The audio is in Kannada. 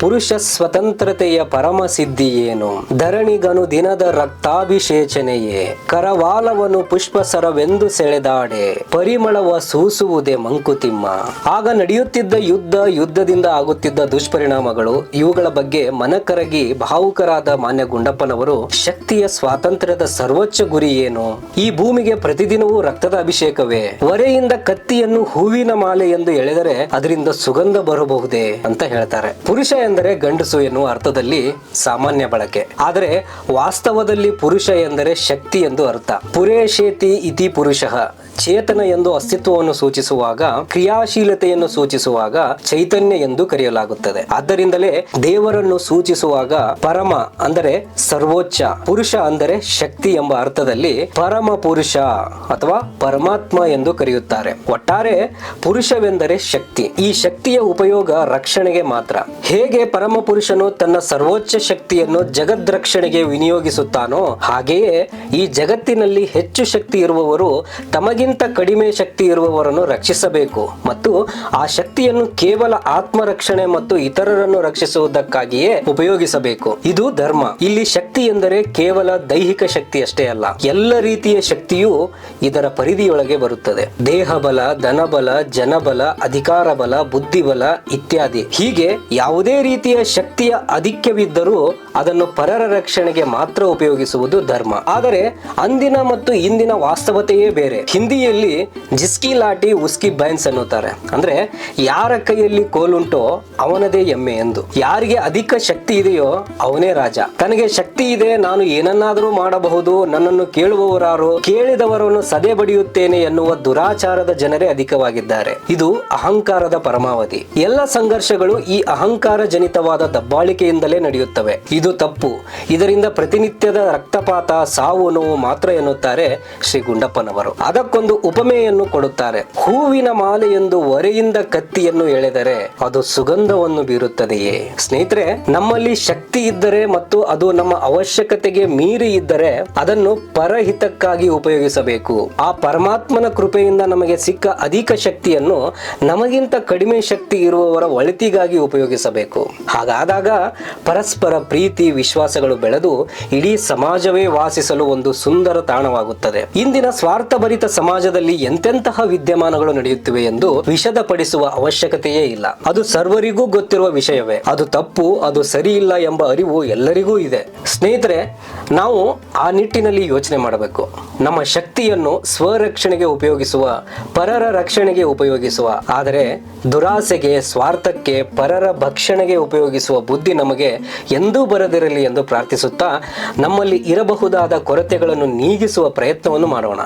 ಪುರುಷ ಸ್ವತಂತ್ರತೆಯ ಪರಮ ಸಿದ್ಧಿ ಏನು? ಧರಣಿಗನು ದಿನದ ರಕ್ತಾಭಿಷೇಚನೆಯೇ? ಕರವಾಲವನು ಪುಷ್ಪಸರವೆಂದು ಸೆಳೆದಾಡೆ? ಪರಿಮಳವ ಸೂಸುವುದೇ ಮಂಕುತಿಮ್ಮ? ಆಗ ನಡೆಯುತ್ತಿದ್ದ ಯುದ್ಧ, ಯುದ್ಧದಿಂದ ಆಗುತ್ತಿದ್ದ ದುಷ್ಪರಿಣಾಮಗಳು, ಇವುಗಳ ಬಗ್ಗೆ ಮನಕರಗಿ ಭಾವುಕರಾದ ಮಾನ್ಯ ಗುಂಡಪ್ಪನವರು ಶಕ್ತಿಯ ಸ್ವಾತಂತ್ರ್ಯದ ಸರ್ವೋಚ್ಚ ಗುರಿ ಏನು? ಈ ಭೂಮಿಗೆ ಪ್ರತಿದಿನವೂ ರಕ್ತದ ಅಭಿಷೇಕವೇ? ಒರೆಯಿಂದ ಕತ್ತಿಯನ್ನು ಹೂವಿನ ಮಾಲೆ ಎಂದು ಎಳೆದರೆ ಅದರಿಂದ ಸುಗಂಧ ಬರಬಹುದೇ? ಅಂತ ಹೇಳ್ತಾರೆ. ಪುರುಷ ಎಂದರೆ ಗಂಡಸು ಎನ್ನುವ ಅರ್ಥದಲ್ಲಿ ಸಾಮಾನ್ಯ ಬಳಕೆ. ಆದರೆ ವಾಸ್ತವದಲ್ಲಿ ಪುರುಷ ಎಂದರೆ ಶಕ್ತಿ ಎಂದು ಅರ್ಥ. ಪುರೇಶೇತಿ ಇತಿ ಪುರುಷ. ಚೇತನ ಎಂದು ಅಸ್ತಿತ್ವವನ್ನು ಸೂಚಿಸುವಾಗ, ಕ್ರಿಯಾಶೀಲತೆಯನ್ನು ಸೂಚಿಸುವಾಗ ಚೈತನ್ಯ ಎಂದು ಕರೆಯಲಾಗುತ್ತದೆ. ಆದ್ದರಿಂದಲೇ ದೇವರನ್ನು ಸೂಚಿಸುವಾಗ ಪರಮ ಅಂದರೆ ಸರ್ವೋಚ್ಚ, ಪುರುಷ ಅಂದರೆ ಶಕ್ತಿ ಎಂಬ ಅರ್ಥದಲ್ಲಿ ಪರಮ ಪುರುಷ ಅಥವಾ ಪರಮಾತ್ಮ ಎಂದು ಕರೆಯುತ್ತಾರೆ. ಒಟ್ಟಾರೆ ಪುರುಷವೆಂದರೆ ಶಕ್ತಿ. ಈ ಶಕ್ತಿಯ ಉಪಯೋಗ ರಕ್ಷಣೆಗೆ ಮಾತ್ರ. ಹೇಗೆ ಪರಮ ಪುರುಷನು ತನ್ನ ಸರ್ವೋಚ್ಚ ಶಕ್ತಿಯನ್ನು ಜಗದ್ರಕ್ಷಣೆಗೆ ವಿನಿಯೋಗಿಸುತ್ತಾನೋ ಹಾಗೆಯೇ ಈ ಜಗತ್ತಿನಲ್ಲಿ ಹೆಚ್ಚು ಶಕ್ತಿ ಇರುವವರು ತಮಗಿಂತ ಕಡಿಮೆ ಶಕ್ತಿ ಇರುವವರನ್ನು ರಕ್ಷಿಸಬೇಕು ಮತ್ತು ಆ ಶಕ್ತಿಯನ್ನು ಕೇವಲ ಆತ್ಮರಕ್ಷಣೆ ಮತ್ತು ಇತರರನ್ನು ರಕ್ಷಿಸುವುದಕ್ಕಾಗಿಯೇ ಉಪಯೋಗಿಸಬೇಕು. ಇದು ಧರ್ಮ. ಇಲ್ಲಿ ಶಕ್ತಿ ಎಂದರೆ ಕೇವಲ ದೈಹಿಕ ಶಕ್ತಿ ಅಷ್ಟೇ ಅಲ್ಲ, ಎಲ್ಲ ರೀತಿಯ ಶಕ್ತಿಯು ಇದರ ಪರಿಧಿಯೊಳಗೆ ಬರುತ್ತದೆ. ದೇಹ ಬಲ ಧನಬಲ, ಜನಬಲ ಅಧಿಕಾರ ಬಲ ಬುದ್ಧಿಬಲ ಇತ್ಯಾದಿ. ಹೀಗೆ ಯಾವುದೇ ರೀತಿಯ ಶಕ್ತಿಯ ಅಧಿಕ್ಯವಿದ್ದರೂ ಅದನ್ನು ಪರರ ರಕ್ಷಣೆಗೆ ಮಾತ್ರ ಉಪಯೋಗಿಸುವುದು ಧರ್ಮ. ಆದರೆ ಅಂದಿನ ಮತ್ತು ಇಂದಿನ ವಾಸ್ತವತೆಯೇ ಬೇರೆ. ಹಿಂದಿಯಲ್ಲಿ ಜಿಸ್ಕಿ ಲಾಟಿ, ಉಸ್ಕಿ ಬೈನ್ಸ್ ಅನ್ನುತ್ತಾರೆ. ಅಂದ್ರೆ ಯಾರ ಕೈಯಲ್ಲಿ ಕೋಲುಂಟೋ ಅವನದೇ ಎಮ್ಮೆ ಎಂದು. ಯಾರಿಗೆ ಅಧಿಕ ಶಕ್ತಿ ಇದೆಯೋ ಅವನೇ ರಾಜ. ತನಗೆ ಶಕ್ತಿ ಇದೆ, ನಾನು ಏನನ್ನಾದರೂ ಮಾಡಬಹುದು, ನನ್ನನ್ನು ಕೇಳುವವರಾರು, ಕೇಳಿದವರನ್ನು ಸದೆ ಬಡಿಯುತ್ತೇನೆ ಎನ್ನುವ ದುರಾಚಾರದ ಜನರೇ ಅಧಿಕವಾಗಿದ್ದಾರೆ. ಇದು ಅಹಂಕಾರದ ಪರಮಾವಧಿ. ಎಲ್ಲ ಸಂಘರ್ಷಗಳು ಈ ಅಹಂಕಾರ ಜನಿತವಾದ ದಬ್ಬಾಳಿಕೆಯಿಂದಲೇ ನಡೆಯುತ್ತವೆ. ಇದು ತಪ್ಪು. ಇದರಿಂದ ಪ್ರತಿನಿತ್ಯದ ರಕ್ತಪಾತ, ಸಾವು ನೋವು ಮಾತ್ರ ಎನ್ನುತ್ತಾರೆ ಶ್ರೀ ಗುಂಡಪ್ಪನವರು. ಅದಕ್ಕೊಂದು ಉಪಮೆಯನ್ನು ಕೊಡುತ್ತಾರೆ. ಹೂವಿನ ಮಾಲೆ ಎಂದು ಒರೆಯಿಂದ ಕತ್ತಿಯನ್ನು ಎಳೆದರೆ ಅದು ಸುಗಂಧವನ್ನು ಬೀರುತ್ತದೆಯೇ? ಸ್ನೇಹಿತರೆ, ನಮ್ಮಲ್ಲಿ ಶಕ್ತಿ ಇದ್ದರೆ ಮತ್ತು ಅದು ನಮ್ಮ ಅವಶ್ಯಕತೆಗೆ ಮೀರಿ ಇದ್ದರೆ ಅದನ್ನು ಪರಹಿತಕ್ಕಾಗಿ ಉಪಯೋಗಿಸಬೇಕು. ಆ ಪರಮಾತ್ಮನ ಕೃಪೆಯಿಂದ ನಮಗೆ ಸಿಕ್ಕ ಅಧಿಕ ಶಕ್ತಿಯನ್ನು ನಮಗಿಂತ ಕಡಿಮೆ ಶಕ್ತಿ ಇರುವವರ ಒಳಿತಿಗಾಗಿ ಉಪಯೋಗಿಸಬೇಕು. ಹಾಗಾದಾಗ ಪರಸ್ಪರ ಪ್ರೀತಿ, ವಿಶ್ವಾಸಗಳು ಬೆಳೆದು ಇಡೀ ಸಮಾಜವೇ ವಾಸಿಸಲು ಒಂದು ಸುಂದರ ತಾಣವಾಗುತ್ತದೆ. ಇಂದಿನ ಸ್ವಾರ್ಥಭರಿತ ಸಮಾಜದಲ್ಲಿ ಎಂತೆಂತಹ ವಿದ್ಯಮಾನಗಳು ನಡೆಯುತ್ತಿವೆ ಎಂದು ವಿಷದಪಡಿಸುವ ಅವಶ್ಯಕತೆಯೇ ಇಲ್ಲ. ಅದು ಸರ್ವರಿಗೂ ಗೊತ್ತಿರುವ ವಿಷಯವೇ. ಅದು ತಪ್ಪು, ಅದು ಸರಿ ಇಲ್ಲ ಎಂಬ ಅರಿವು ಎಲ್ಲರಿಗೂ ಇದೆ. ಸ್ನೇಹಿತರೆ, ನಾವು ಆ ನಿಟ್ಟಿನಲ್ಲಿ ಯೋಚನೆ ಮಾಡಬೇಕು. ನಮ್ಮ ಶಕ್ತಿಯನ್ನು ಸ್ವರಕ್ಷಣೆಗೆ ಉಪಯೋಗಿಸುವ, ಪರರ ರಕ್ಷಣೆಗೆ ಉಪಯೋಗಿಸುವ, ಆದರೆ ದುರಾಸೆಗೆ, ಸ್ವಾರ್ಥಕ್ಕೆ, ಪರರ ಭಕ್ಷಣೆಗೆ ಉಪಯೋಗಿಸುವ ಬುದ್ಧಿ ನಮಗೆ ಎಂದೂ ಬರದಿರಲಿ ಎಂದು ಪ್ರಾರ್ಥಿಸುತ್ತಾ ನಮ್ಮಲ್ಲಿ ಇರಬಹುದಾದ ಕೊರತೆಗಳನ್ನು ನೀಗಿಸುವ ಪ್ರಯತ್ನವನ್ನು ಮಾಡೋಣ.